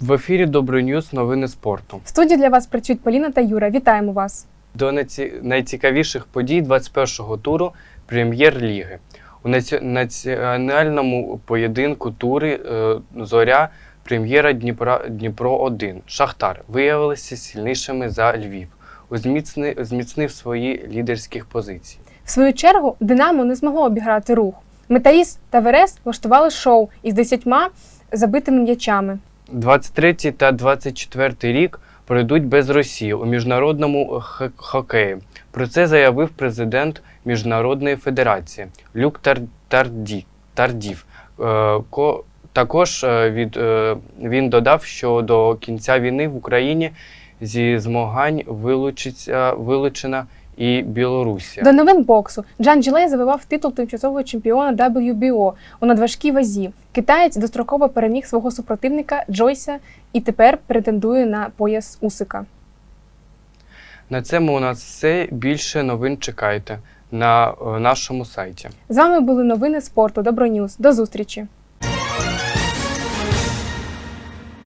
В ефірі Доброньюз новини спорту. В студії для вас працюють Поліна та Юра. Вітаємо вас. До найцікавіших подій 21-го туру Прем'єр-ліги. У національному поєдинку тури е, Зоря прем'єра Дніпра... Дніпро 1 Шахтар виявилися сильнішими за Львів. Узміцни... Зміцнив свої лідерські позиції. В свою чергу Динамо не змогло обіграти рух. Металіст та Верес влаштували шоу із десятьма забитими м'ячами. 23 та 24 рік пройдуть без Росії у міжнародному хокеї. Про це заявив президент Міжнародної федерації Люк Тар- Тарді, Тардів. Е, ко- також е, від, е, він додав, що до кінця війни в Україні зі змагань вилучиться, вилучена і Білорусія. До новин боксу Джан Джилей завивав титул тимчасового чемпіона WBO у надважкій вазі. Китаєць достроково переміг свого супротивника Джойса і тепер претендує на пояс Усика. На цьому у нас все. Більше новин чекайте на е, нашому сайті. З вами були новини спорту Доброньюз. До зустрічі!